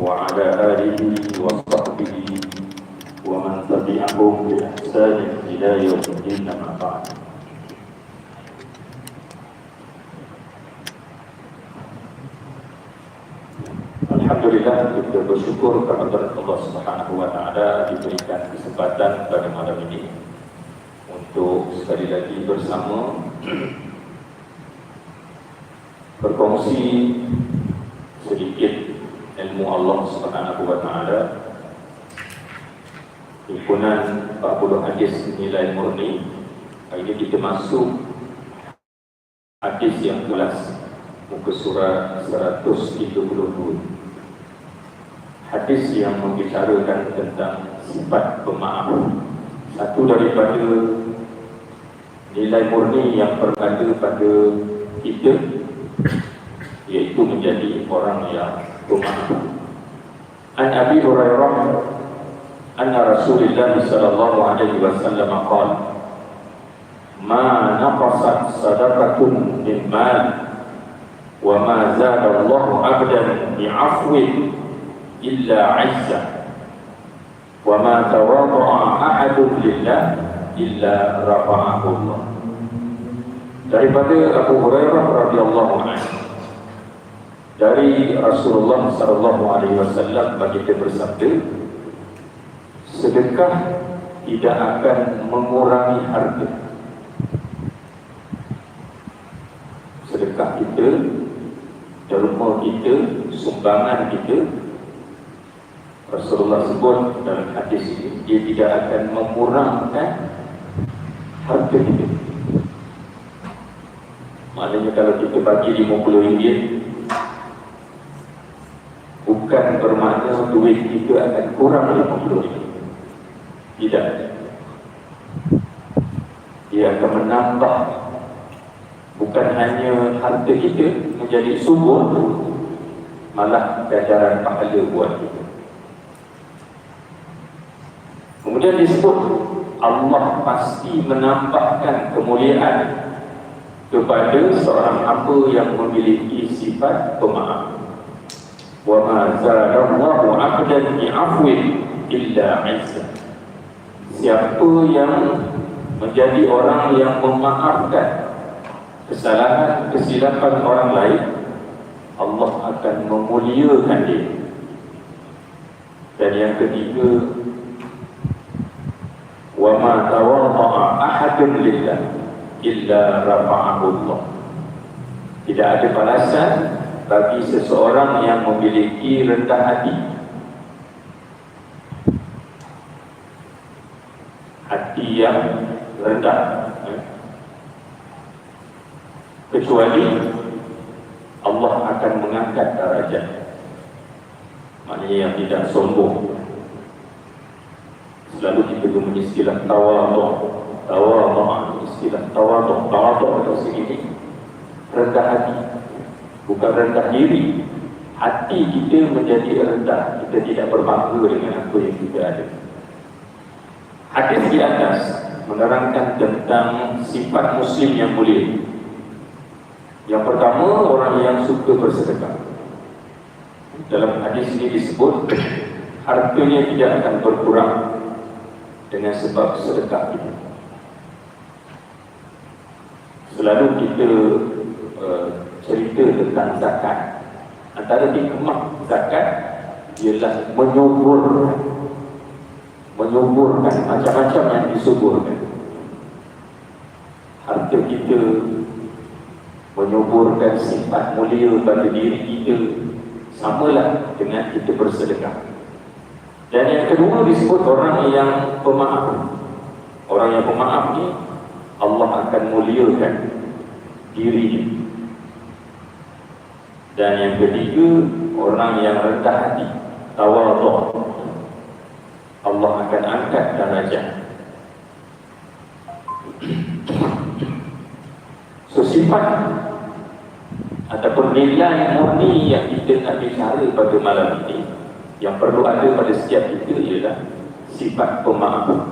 وعلى آله وصحبه ومن تبعهم بإحسان إلى يوم الدين أما بعد Alhamdulillah kita bersyukur kepada Allah Subhanahu wa taala diberikan kesempatan pada malam ini untuk sekali lagi bersama berkongsi himpunan 40 hadis nilai murni. Hari ini kita masuk hadis yang kelas muka surat 132 hadis yang membicarakan tentang sifat pemaaf. Satu daripada nilai murni yang berada pada kita iaitu menjadi orang yang pemaaf. An Abi Hurairah anna Rasulullah sallallahu alaihi wasallam qala ma naqasat sadaqatun min mal wa ma zada Allah 'abdan bi'afwin illa 'izza wa ma tawadda'a ahadun lillah illa rafa'ahu Allah daripada Abu Hurairah radhiyallahu anhu dari Rasulullah sallallahu alaihi wasallam bagi kita bersabda sedekah tidak akan mengurangi harga sedekah kita derma kita sumbangan kita Rasulullah sebut dalam hadis ini dia tidak akan mengurangkan harga kita. Maknanya kalau kita bagi 50 ringgit bukan bermakna duit kita akan kurang 50 tidak dia akan menambah bukan hanya harta kita menjadi subur malah ganjaran pahala buat kita Kemudian disebut Allah pasti menambahkan kemuliaan kepada seorang hamba yang memiliki sifat pemaaf. Wa ma zadallahu 'abdan bi'afwin illa 'izza siapa yang menjadi orang yang memaafkan kesalahan kesilapan orang lain Allah akan memuliakan dia. Dan yang ketiga wa ma tawadda'a ahadun lillah illa rafa'ahu Allah tidak ada balasan bagi seseorang yang memiliki rendah hati. Yang rendah kecuali Allah akan mengangkat darajat. Maknanya yang tidak sombong. Selalu kita guna istilah tawadhu tawadhu istilah tawadhu tawadhu atau sedikit. Rendah hati. Bukan rendah diri. Hati kita menjadi rendah. Kita tidak berbangga dengan apa yang kita ada hadis di atas menerangkan tentang sifat muslim yang mulia yang pertama orang yang suka bersedekah dalam hadis ini disebut hartanya tidak akan berkurang dengan sebab sedekah kita. Selalu kita uh, cerita tentang zakat. Antara hikmah zakat ialah menyuburkan menyuburkan macam-macam yang disuburkan. Harta kita menyuburkan sifat mulia pada diri kita samalah dengan kita bersedekah. Dan yang kedua disebut orang yang pemaaf. Orang yang pemaaf ni Allah akan muliakan dirinya. Dan yang ketiga orang yang rendah hati, tawadhu. Allah akan angkat darajat. So sifat ataupun nilai murni yang kita nak bicara pada malam ini yang perlu ada pada setiap kita ialah sifat pemaaf.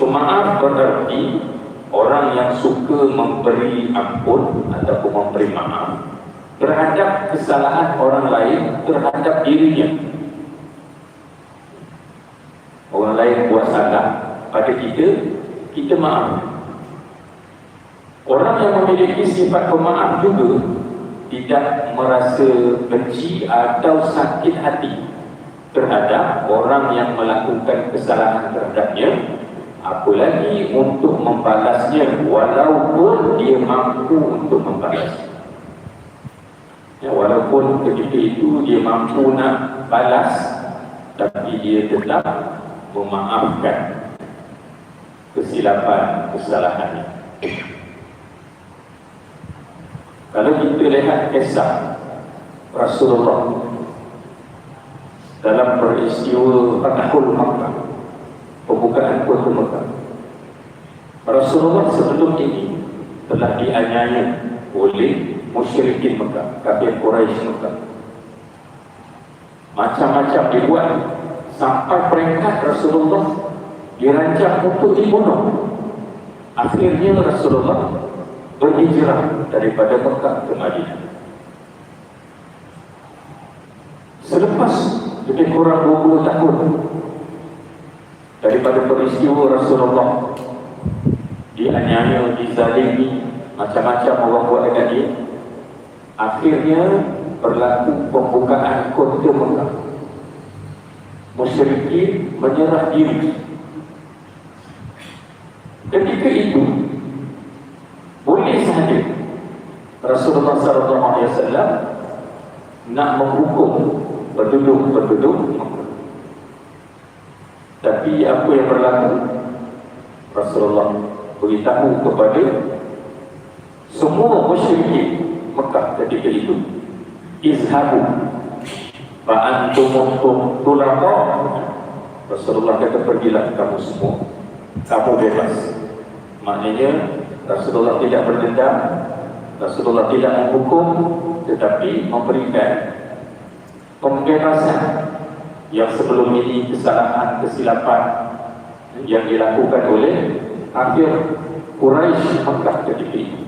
Pemaaf berarti orang yang suka memberi ampun ataupun memberi maaf terhadap kesalahan orang lain terhadap terhadap dirinya orang lain buat salah pada kita maaf. Orang yang memiliki sifat pemaaf juga tidak merasa benci atau sakit hati terhadap orang yang melakukan kesalahan terhadapnya apalagi untuk membalasnya walaupun dia mampu untuk membalas. Ya, walaupun ketika itu dia mampu nak balas tapi dia tetap memaafkan kesilapan kesalahannya kalau kita lihat kisah Rasulullah dalam peristiwa Fatahul Makkah pembukaan kota Makkah Rasulullah sebelum ini telah dianyai oleh musyrikin Makkah kafir Quraisy Makkah macam-macam dibuat sampai peringkat Rasulullah dirancang untuk dibunuh akhirnya Rasulullah berhijrah daripada Mekah ke Madinah. Selepas lebih kurang 20 tahun daripada peristiwa Rasulullah dianiaya, dizalimi, macam-macam orang buat dekat dia, akhirnya berlaku pembukaan kota Mekah. Musyrikin menyerah diri. Ketika itu, boleh sahaja Rasulullah sallallahu alaihi wasallam nak menghukum penduduk-penduduk tapi apa yang berlaku? Rasulullah beritahu kepada semua musyrikin Mekah ketika itu izhabu fa antum tulaqa Rasulullah kata pergilah kamu semua. Kamu bebas maknanya Rasulullah tidak berdendam Rasulullah tidak menghukum tetapi memberikan pembebasan yang sebelum ini kesalahan kesilapan yang dilakukan oleh akhir Quraisy Mekah ketika itu.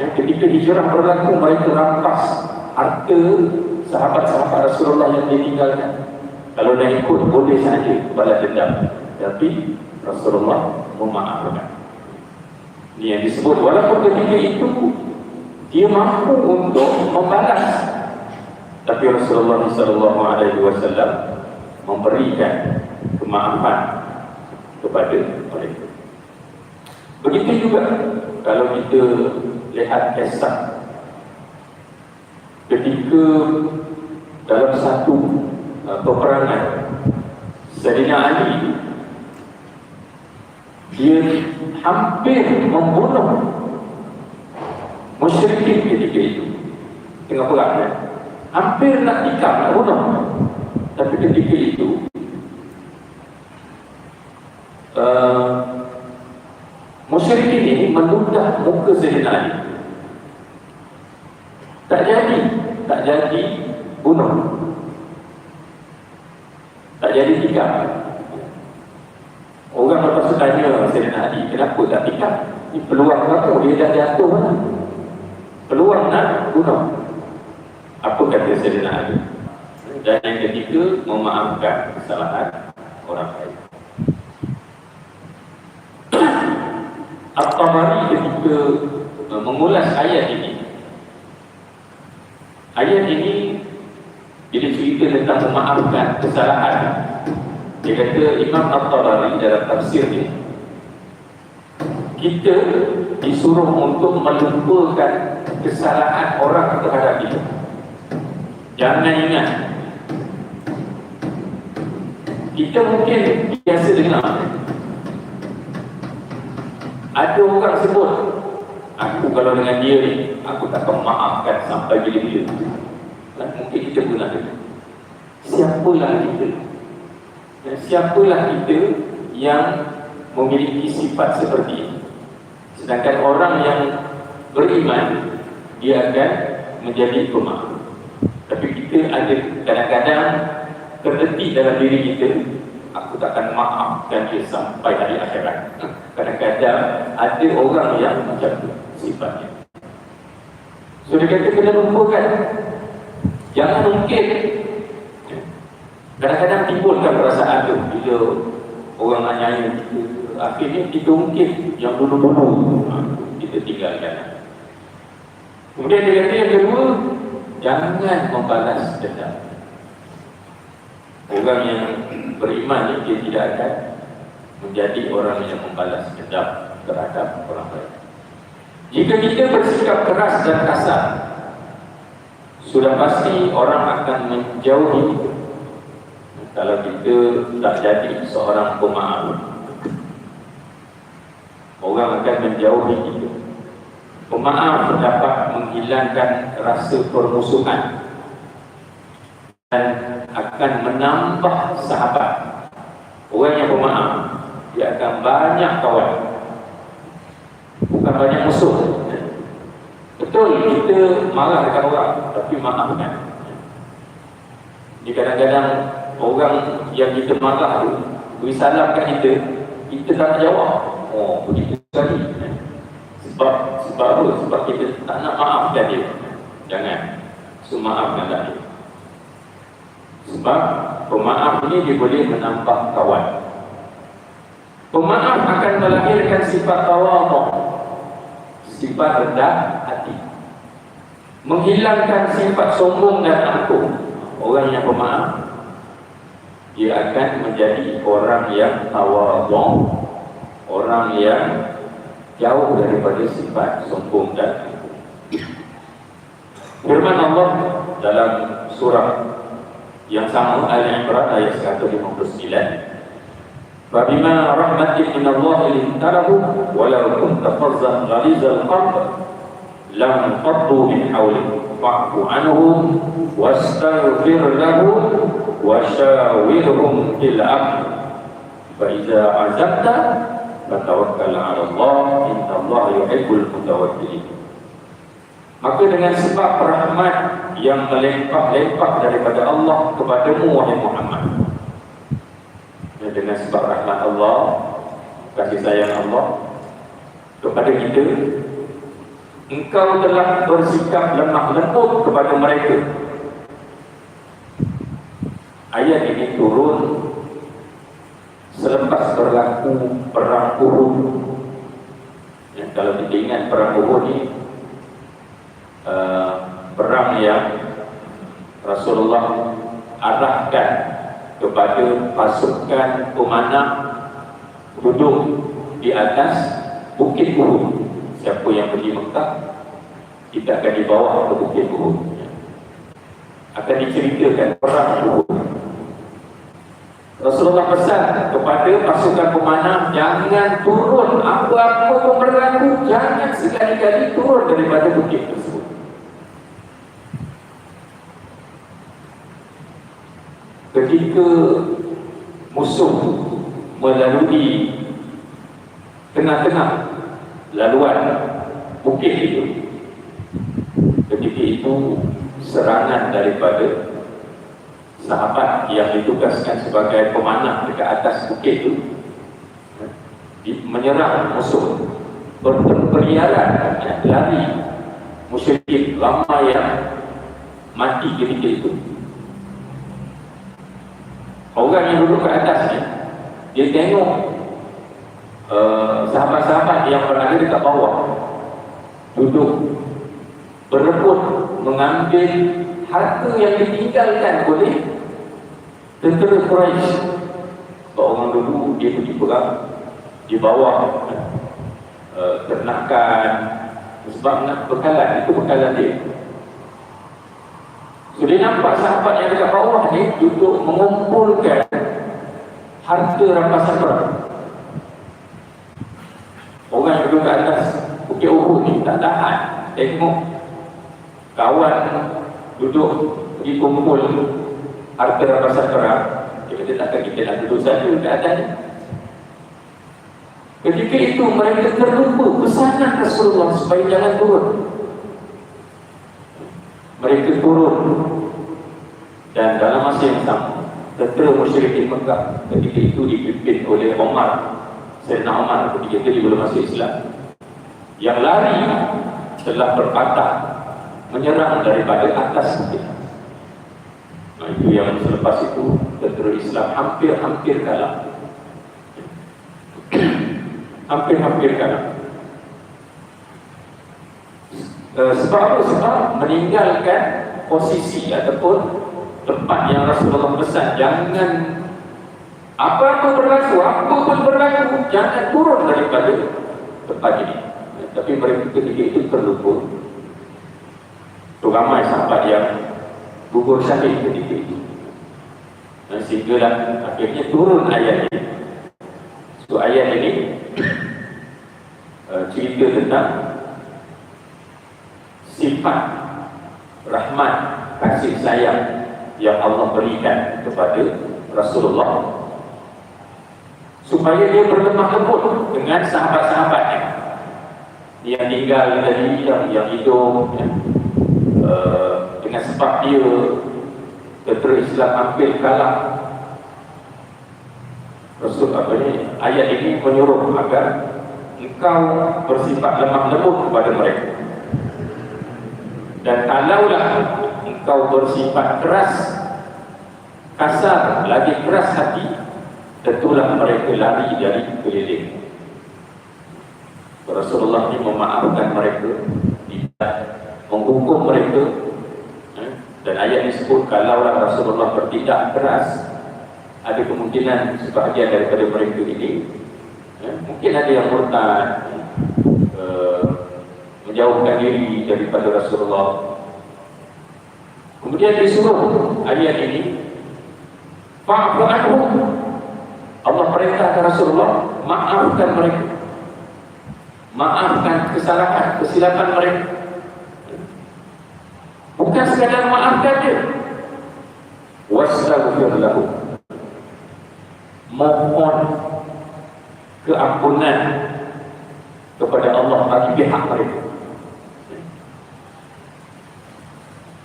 Ya, ketika hijrah berlaku mereka rampas harta sahabat-sahabat Rasulullah yang ditinggalkan. Kalau nak ikut boleh saja balas dendam. Tapi Rasulullah memaafkan. Ini yang disebut walaupun ketika itu dia mampu untuk membalas. Tapi Rasulullah sallallahu alaihi wasallam memberikan kemaafan kepada mereka. Begitu juga kalau kita lihat kisah ketika dalam satu uh, peperangan Sayyidina Ali dia hampir membunuh musyrikin ketika itu. Tengah perang ya? hampir nak tikam nak bunuh. Tapi ketika itu uh, musyrikin ini menunda muka Zainal tak jadi tak jadi bunuh. Tak jadi tikam Orang lepas tu tanya Sayyidina Ali, kenapa tak ikat? Ini peluang kamu, dia dah jatuh mana? Peluang nak bunuh. Apa kata Sayyidina Ali? Dan yang ketiga, memaafkan kesalahan orang lain. At-Tabari ketika uh, mengulas ayat ini Ayat ini Jadi cerita tentang memaafkan kesalahan dia kata Imam Al-Tabari dalam tafsir ini Kita disuruh untuk melupakan kesalahan orang terhadap kita. Jangan ingat Kita mungkin biasa dengar Ada orang sebut Aku kalau dengan dia ni Aku tak akan maafkan sampai bila-bila Mungkin kita pernah dengar Siapalah kita dan siapalah kita yang memiliki sifat seperti ini. Sedangkan orang yang beriman, dia akan menjadi pemaaf. Tapi kita ada kadang-kadang terdetik dalam diri kita, aku takkan maafkan dia sampai hari akhirat. Kadang-kadang ada orang yang macam itu sifatnya. So dia kata kena lupakan. Jangan mungkin Kadang-kadang timbulkan perasaan tu bila orang anyai kita akhirnya kita mungkin yang dulu-dulu ha, kita tinggalkan. Kemudian dia kata yang kedua, jangan membalas dendam. Orang yang beriman ni dia tidak akan menjadi orang yang membalas dendam terhadap orang lain. Jika kita bersikap keras dan kasar, sudah pasti orang akan menjauhi. Kalau kita tak jadi seorang pemaaf, orang akan menjauhi kita. Pemaaf dapat menghilangkan rasa permusuhan dan akan menambah sahabat. Orang yang pemaaf, dia akan banyak kawan. Bukan banyak musuh. Betul kita marah dekat orang, tapi maafkan. Ini kadang-kadang orang yang kita marah tu, beri salam kat kita, kita tak jawab. Oh, begitu sekali. Sebab, sebab apa? Sebab kita tak nak maafkan dia. Jangan. So, maafkanlah dia. Sebab pemaaf ini dia boleh menambah kawan. Pemaaf akan melahirkan sifat tawaduk. Sifat rendah hati. Menghilangkan sifat sombong dan angkuh. Orang yang pemaaf dia akan menjadi orang yang tawaduk, orang yang jauh daripada sifat sombong dan. Firman Allah dalam surah yang sama Al-Imran ayat 159 Fabima rahmatin min Allah lintarahu walau kunta fazzan ghalizal qalb lam qaddu min hawlik fa'fu anhum wastaghfir lahum wa shawirhum fil amr fa idza azabta fatawakkal 'ala Allah inna Allah yuhibbul mutawakkilin Maka dengan sebab rahmat yang melimpah-limpah daripada Allah kepadamu wahai Muhammad. Dan dengan sebab rahmat Allah, kasih sayang Allah kepada kita, engkau telah bersikap lemah lembut kepada mereka. Ayat ini turun selepas berlaku perang Uhud. Ya, kalau kita ingat perang Uhud ini uh, perang yang Rasulullah arahkan kepada pasukan pemanah duduk di atas bukit Uhud. Siapa yang pergi Mekah, kita akan dibawa ke bukit Uhud. Akan diceritakan perang Uhud. Rasulullah pesan kepada pasukan pemanah jangan turun apa-apa pun berlaku jangan sekali-kali turun daripada bukit tersebut ketika musuh melalui tengah-tengah laluan bukit itu. Ketika itu serangan daripada sahabat yang ditugaskan sebagai pemanah dekat atas bukit itu menyerang musuh berteriaran lari musyrik lama yang mati ketika itu. Orang yang duduk ke atas ni dia tengok uh, sahabat-sahabat yang berada dekat bawah duduk berebut mengambil harta yang ditinggalkan oleh tentera Quraisy. Orang dulu dia pergi perang di bawah uh, ternakan sebab nak bekalan itu bekalan dia So dia nampak sahabat yang dekat bawah ni duduk mengumpulkan harta rampasan perang. Orang duduk ke atas Bukit Uhud ni tak tahan. Tengok kawan duduk pergi kumpul harta rampasan perang. Dia kata takkan kita nak duduk saja ke atas ni. Ketika itu mereka terlupa pesanan Rasulullah supaya jangan turun mereka turun dan dalam masa yang sama tentera musyrikin Mekah ketika itu dipimpin oleh Omar Sayyidina Omar ketika itu belum masuk Islam. Yang lari telah berpatah menyerang daripada atas bukit nah, itu yang selepas itu tentera Islam hampir-hampir kalah. Hampir-hampir kalah. Uh, sebab apa? sebab meninggalkan posisi ataupun tempat yang Rasulullah pesan jangan apa-apa berlaku, apa pun berlaku jangan turun daripada tempat ini. Tapi mereka ketika itu terlupa. Tu ramai sahabat yang gugur syahid ketika itu. Dan sehinggalah akhirnya turun ayat ini. So ayat ini uh, cerita tentang sifat rahmat kasih sayang yang Allah berikan kepada Rasulullah supaya dia berlemah lembut dengan sahabat-sahabatnya. Yang tinggal tadi yang yang hidup ya, uh, dengan sebab dia tentera Islam hampir kalah. Rasul apa ni? Ayat ini menyuruh agar engkau bersifat lemah lembut kepada mereka. Dan kalaulah engkau bersifat keras kasar lagi keras hati tentulah mereka lari dari keliling. Rasulullah ini memaafkan mereka tidak menghukum mereka eh, dan ayat ini sebut kalaulah Rasulullah bertindak keras ada kemungkinan sebahagian daripada mereka ini eh, mungkin ada yang murtad eh, menjauhkan diri daripada Rasulullah. Kemudian disuruh ayat ini fa'fu anhum Allah perintahkan Rasulullah maafkan mereka. Maafkan kesalahan kesilapan mereka. Bukan sekadar maafkan dia. Wastaghfir lahu mohon keampunan kepada Allah bagi pihak mereka.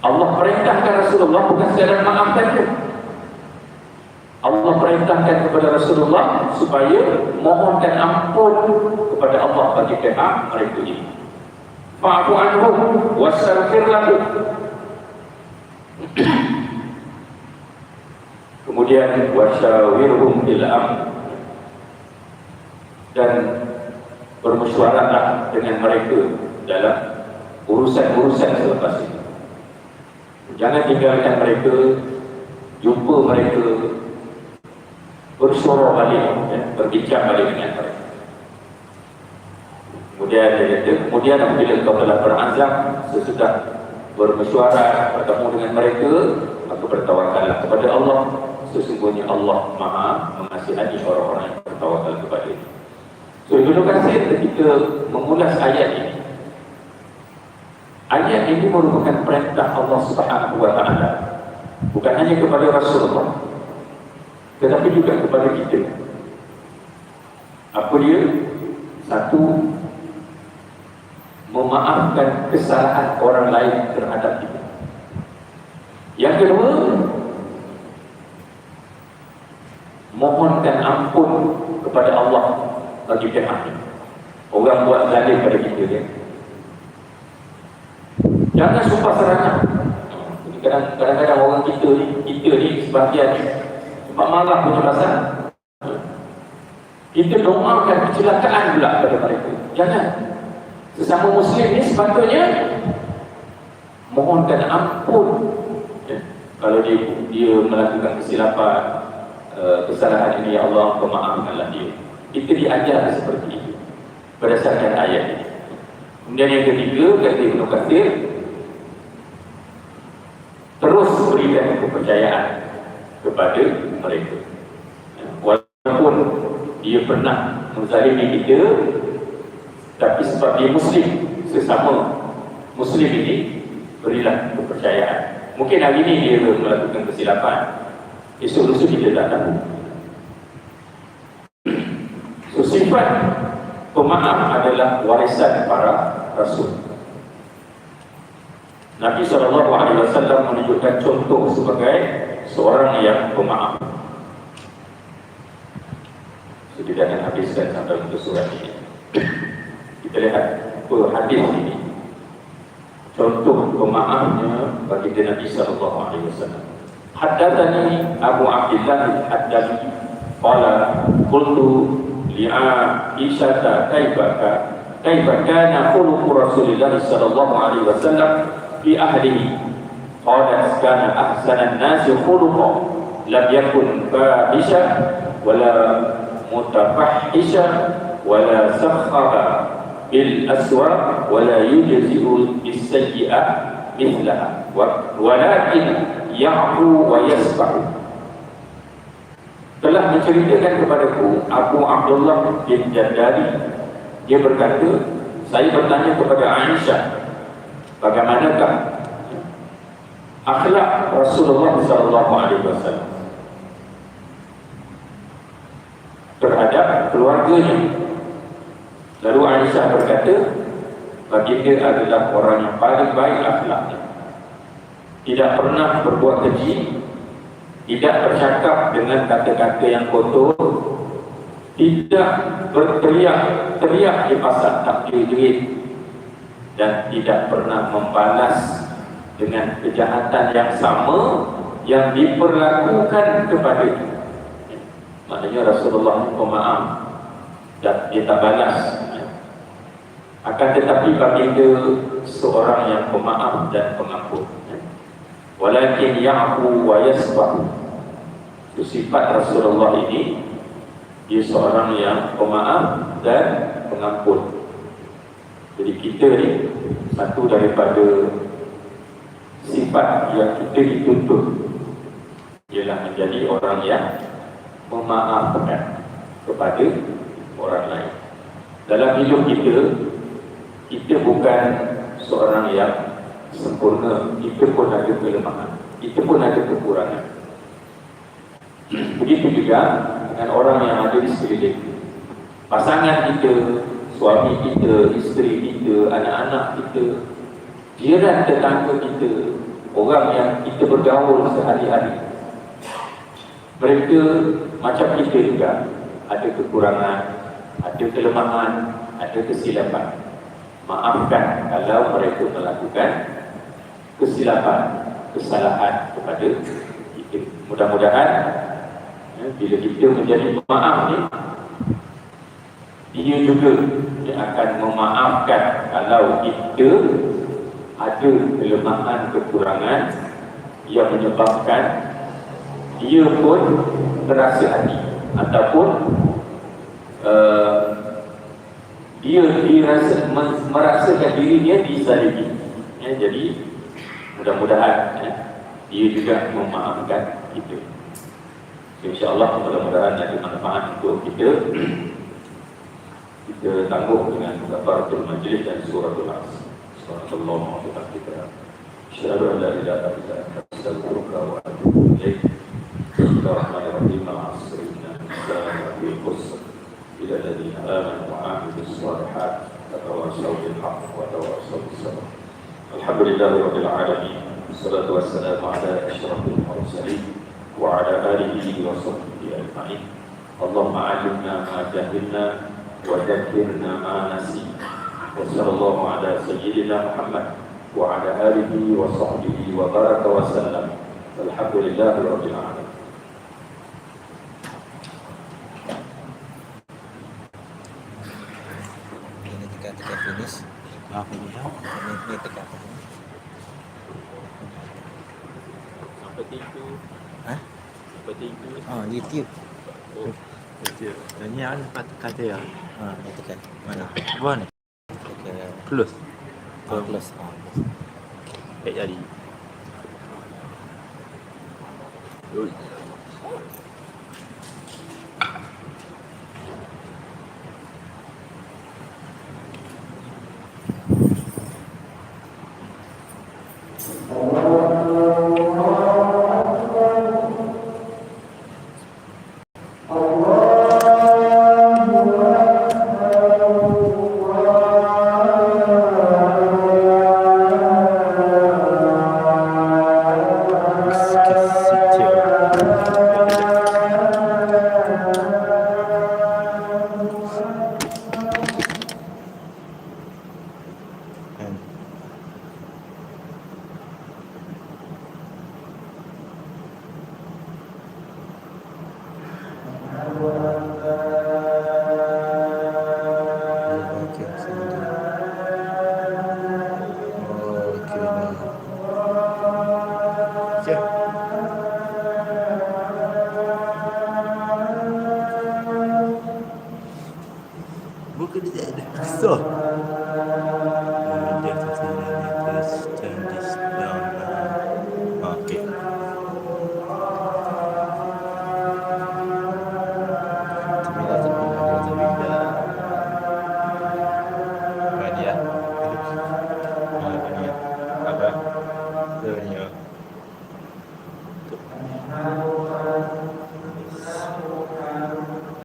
Allah perintahkan Rasulullah bukan sekadar maafkan dia kepada Rasulullah supaya mohonkan ampun kepada Allah bagi pihak mereka ini. Fa'fu anhum wastaghfir lahum. Kemudian wasyawirhum fil amr dan bermusyawarahlah dengan mereka dalam urusan-urusan selepas ini. Jangan tinggalkan mereka, jumpa mereka, bersuara balik, ya, berbincang balik dengan mereka. Kemudian dia kata, kemudian apabila kau telah berazam sesudah bermesyuarat bertemu dengan mereka, maka bertawakallah kepada Allah. Sesungguhnya Allah Maha mengasihani orang-orang yang bertawakal kepada Dia. So, Ibnu Katsir ketika mengulas ayat ini, ayat ini merupakan perintah Allah Taala, bukan hanya kepada Rasulullah, tetapi juga kepada kita. Apa dia? Satu, memaafkan kesalahan orang lain terhadap kita. Yang kedua, mohonkan ampun kepada Allah bagi pihak Orang buat zalim pada kita ya. Jangan sumpah serangan. Kadang-kadang orang kita ni, kita ni sebahagian sebab marah pasal Kita doakan kecelakaan pula kepada mereka. Jangan. Sesama Muslim ni sepatutnya Mohonkan ampun. Ya. Kalau dia, dia melakukan kesilapan uh, Kesalahan ini Ya Allah pemaafkanlah dia. Kita diajar seperti itu Berdasarkan ayat ini. Kemudian yang ketiga Kata Ibn Qasir Terus berikan kepercayaan kepada mereka. Walaupun dia pernah menzalimi kita, tapi sebab dia Muslim, sesama Muslim ini, berilah kepercayaan. Mungkin hari ini dia melakukan kesilapan, esok lusa kita tak tahu. So, sifat pemaaf adalah warisan para rasul. Nabi SAW menunjukkan contoh sebagai seorang yang pemaaf. So, tidak akan habiskan sampai untuk surat ini. Kita lihat oh, hadis ini. Contoh pemaafnya bagi Nabi Wasallam. Haddatsani Abu Abdullah Al-Haddadi qala qultu li'Aisyah kaifaka kaifa kana khuluq Rasulullah sallallahu alaihi wasallam fi ahlihi. Qala kana ahsana an-nas khuluqan. Lam yakun fahisha wala mutafahisha wala sakhara bil aswa wala yujzi'u bis sayyi'ah mithlaha walakin ya'fu wa yasfahu telah menceritakan kepadaku Abu Abdullah bin Jadari dia berkata saya bertanya kepada Aisyah bagaimanakah akhlak Rasulullah sallallahu alaihi wasallam terhadap keluarganya? Lalu Aisyah berkata baginda adalah orang yang paling baik akhlaknya. Tidak pernah berbuat keji tidak bercakap dengan kata-kata yang kotor tidak berteriak-teriak di pasar tak duit dan tidak pernah membalas dengan kejahatan yang sama yang diperlakukan kepada itu maknanya Rasulullah pemaaf dan dia tak balas. Akan tetapi baginda seorang yang pemaaf dan pengampun. Walakin ya'fu wa yasfahu itu sifat Rasulullah ini dia seorang yang pemaaf dan pengampun jadi kita ni satu daripada sifat yang kita dituntut ialah menjadi orang yang memaafkan kepada orang lain. Dalam hidup kita kita bukan seorang yang sempurna. Kita pun ada kelemahan. Kita pun ada kekurangan. Begitu juga dengan orang yang ada di sekeliling. Pasangan kita suami kita isteri kita anak-anak kita jiran tetangga kita orang yang kita bergaul sehari-hari. Mereka macam kita juga. Ada kekurangan ada kelemahan ada kesilapan. Maafkan kalau mereka melakukan kesilapan, kesalahan kepada kita. Mudah-mudahan ya, bila kita menjadi pemaaf ni, dia juga dia akan memaafkan kalau kita ada kelemahan, kekurangan yang menyebabkan dia pun terasa hati ataupun uh, dia dirasa merasakan dirinya dizalimi. Ya, jadi mudah-mudahan ya, dia juga memaafkan kita. InsyaAllah mudah-mudahan ada manfaat untuk kita. kita tangguh dengan kafaratul majlis dan suratul as. Subhanallah wa kita. Asyhadu an la ilaha illa anta astaghfiruka wa atubu ilaik. Bismillahirrahmanirrahim. Assalamualaikum إلى الذين آمنوا وعملوا الصالحات وتواصوا بالحق وتواصوا بالصبر الحمد لله رب العالمين والصلاة والسلام على أشرف المرسلين وعلى آله وصحبه أجمعين اللهم علمنا ما جهلنا وذكرنا ما نسينا وصلى الله على سيدنا محمد وعلى آله وصحبه وبارك وسلم الحمد لله رب العالمين Aku tahu. Ini tekan. Seperti itu. Hah? Seperti itu. Oh, YouTube. Oh. Kecil. Dan ni ada empat kata ya. Ha, tekan. Mana? Buat ni. Tekan. Close. Oh, plus. Oh. Baik jadi. Ui. وأنت